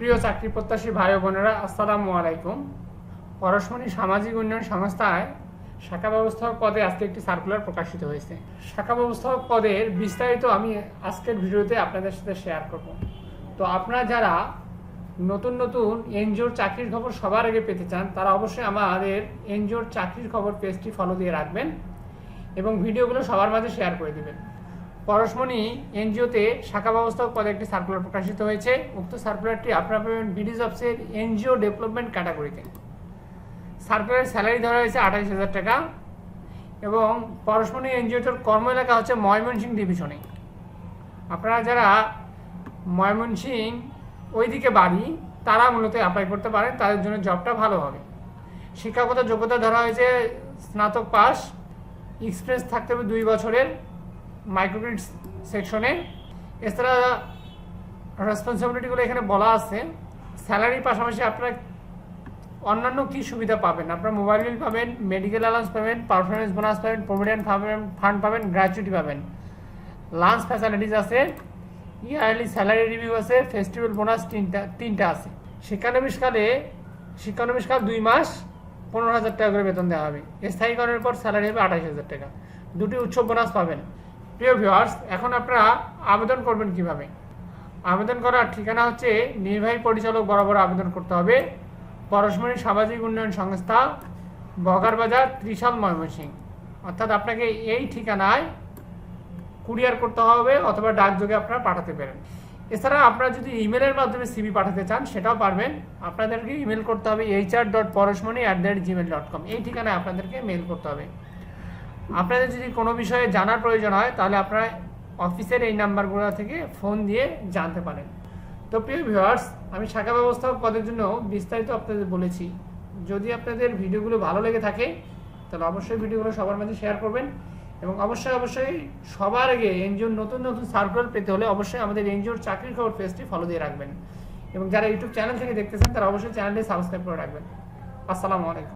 প্রিয় চাকরি প্রত্যাশী ভাই বোনেরা, আসসালামু আলাইকুম। পরশমণি সামাজিক উন্নয়ন সংস্থায় শাখা ব্যবস্থাপক পদে আজকে একটি সার্কুলার প্রকাশিত হয়েছে। শাখা ব্যবস্থাপক পদের বিস্তারিত আমি আজকের ভিডিওতে আপনাদের সাথে শেয়ার করব। তো আপনারা যারা নতুন নতুন এনজিওর চাকরির খবর সবার আগে পেতে চান, তারা অবশ্যই আমাদের এনজিওর চাকরির খবর পেজটি ফলো দিয়ে রাখবেন এবং ভিডিওগুলো সবার মাঝে শেয়ার করে দিবেন। পরশমণি এনজিওতে শাখা ব্যবস্থাপক পদে একটি সার্কুলার প্রকাশিত হয়েছে। উক্ত সার্কুলারটি আপনারা পাবেন বিডিজ অফিসের এনজিও ডেভেলপমেন্ট ক্যাটাগরিতে। সার্কুলারের স্যালারি ধরা হয়েছে আঠাইশ হাজার টাকা এবং পরশমণি এনজিওটার কর্ম এলাকা হচ্ছে ময়মনসিংহ ডিভিশনে আপনারা যারা ময়মনসিং ওইদিকে বাড়ি, তারা মূলত অ্যাপ্লাই করতে পারেন, তাদের জন্য জবটা ভালো হবে। শিক্ষাগত যোগ্যতা ধরা হয়েছে স্নাতক পাস এক্সপিরিয়েন্স থাকতে হবে দুই বছরের। মাইক্রোক্রেডিট সেকশনে এছাড়া রেসপন্সিবিলিটিগুলো এখানে বলা আছে। স্যালারির পাশাপাশি আপনারা অন্যান্য কি সুবিধা পাবেন? আপনার মোবাইল বিল পাবেন মেডিকেল অ্যালাউন্স পাবেন পারফরমেন্স বোনাস পাবেন প্রভিডেন্ট পাবেন ফান্ড পাবেন গ্র্যাচুইটি পাবেন। লাঞ্চ ফ্যাসিলিটিস আছে ইয়ারলি স্যালারি রিভিউ আছে ফেস্টিভ্যাল বোনাস তিনটা তিনটা আছে। শিক্ষানবিষ্কালে শিক্ষানবিশকাল দুই মাস পনেরো হাজার টাকা করে বেতন দেওয়া হবে। স্থায়ীকরণের পর স্যালারি হবে আঠাশ হাজার টাকা। দুটি উৎসব বোনাস পাবেন। প্রিয় ভিউয়ার্স, এখন আপনারা আবেদন করবেন কীভাবে? আবেদন করার ঠিকানা হচ্ছে নির্বাহী পরিচালক বরাবর আবেদন করতে হবে। পরশমণি সামাজিক উন্নয়ন সংস্থা, বগারবাজার, ত্রিশাল ময়মনসিংহ অর্থাৎ আপনাকে এই ঠিকানায় কুরিয়ার করতে হবে অথবা ডাকযোগে আপনারা পাঠাতে পারেন। এছাড়া আপনারা যদি ইমেলের মাধ্যমে সিবি পাঠাতে চান, সেটাও পারবেন। আপনাদেরকে ইমেল করতে হবে HR dot Parashmoni at the rate Gmail dot com এই ঠিকানায় আপনাদেরকে মেল করতে হবে। আপনাদের যদি কোনো বিষয়ে জানার প্রয়োজন হয়, তাহলে আপনারা অফিসের এই নাম্বারগুলো থেকে ফোন দিয়ে জানতে পারেন। তো প্রিয় ভিউয়ার্স, আমি শাখা ব্যবস্থাপক পদের জন্য বিস্তারিত আপনাদের বলেছি। যদি আপনাদের ভিডিওগুলো ভালো লেগে থাকে, তাহলে অবশ্যই ভিডিওগুলো সবার মাঝে শেয়ার করবেন এবং অবশ্যই অবশ্যই সবার আগে এনজিওর নতুন নতুন সার্কুলার পেতে হলে অবশ্যই আমাদের এনজিওর চাকরির খবর পেজটি ফলো দিয়ে রাখবেন। এবং যারা ইউটিউব চ্যানেল থেকে দেখতেছেন, তারা অবশ্যই চ্যানেলটি সাবস্ক্রাইব করে রাখবেন। আসসালামু আলাইকুম।